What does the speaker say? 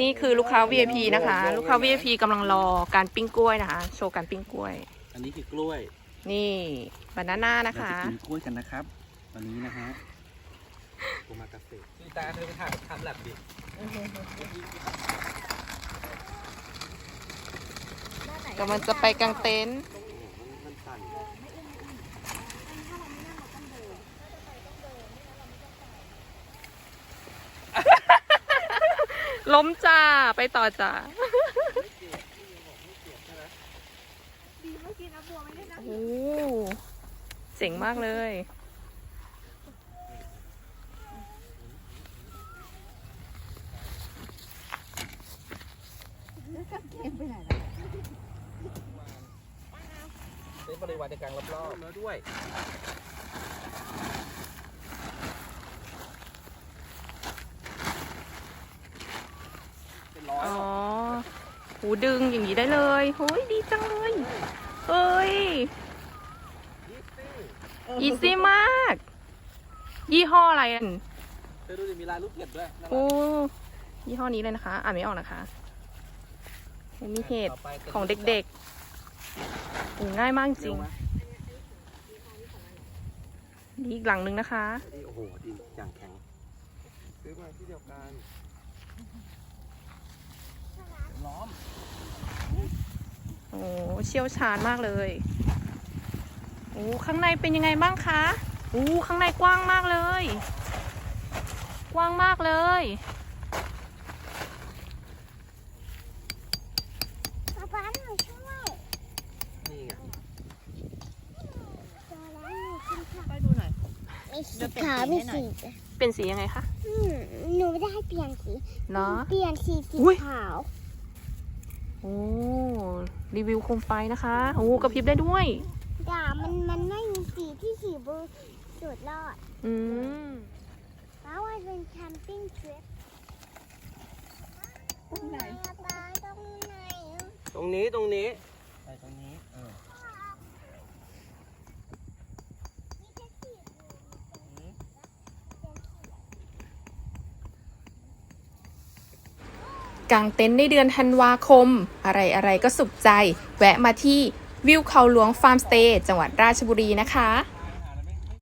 นี่คือลูกค้า VIP นะคะ ลูกค้า VIP กำลังรอการปิ้งกล้วยนะคะ โชว์การปิ้งกล้วย อันนี้คือกล้วยนี่บานาน่านะเราคะ จะกินกล้วยกันนะครับวันนี้นะฮะโอมากาเสะพี่ตาเธอไปถ่ายทำแลบดิกำลังจะไปกางเต็นท์ มันสั่น ล้มจ้า ไปต่อจ้าโอ้เจ๋งมากเลย เป็นบริวารในกลางรอบๆแล้วด้วยเป็นร้ อยอ๋อหูดึงอย่างนี้ได้เลยเฮ้ยดีจังเลยเฮ้ยอีซี่มาก ยี่ห้ออะไรอันเธอดูดิมีลายลูกเห็บด้วยน่ารักโอ้ยี่ห้อนี้เลยนะคะ อ่านไม่ออกนะคะโอ้มีเห็ดต่ไปป็นของเด็กๆโอ้ง่ายมากจริงเวไหมนี่อีกหลังนึงนะคะ นี่โอ้โหดีอย่างแข็ง ซื้อมาที่เดียวกันล้อม โอ้ เชี่ยวชาญมากเลยโอ้ข้างในเป็นยังไงบ้างคะโอ้ข้างในกว้างมากเลย กว้างมากเลยป๊าป๊าหนูช่วยนี่ไงตัวแล้วหนูกินผักไปดูหน่อยมีสีขาวมีสีเป็นสียังไงคะอืมหนูไม่ได้ให้เปลี่ยนสีเนาะเปลี่ยนสีสีอุ๊ยขาว โอ้รีวิวโคมไฟนะคะโอ้กระพริบได้ด้วยด่ามันมันไม่มีสีที่สีบริสุดรอด อืมแล้วมันเป็นแคมปิ้งทริปตรงไหนป๊าป๊าตรงไหนอะตรงนี้ตรงนี้ไปตรงนี้เออ กางเต็นท์ในเดือนธันวาคม อะไรอะไรก็สุขใจ แวะมาที่วิวเขาหลวงฟาร์มสเตย์จังหวัดราชบุรีนะคะ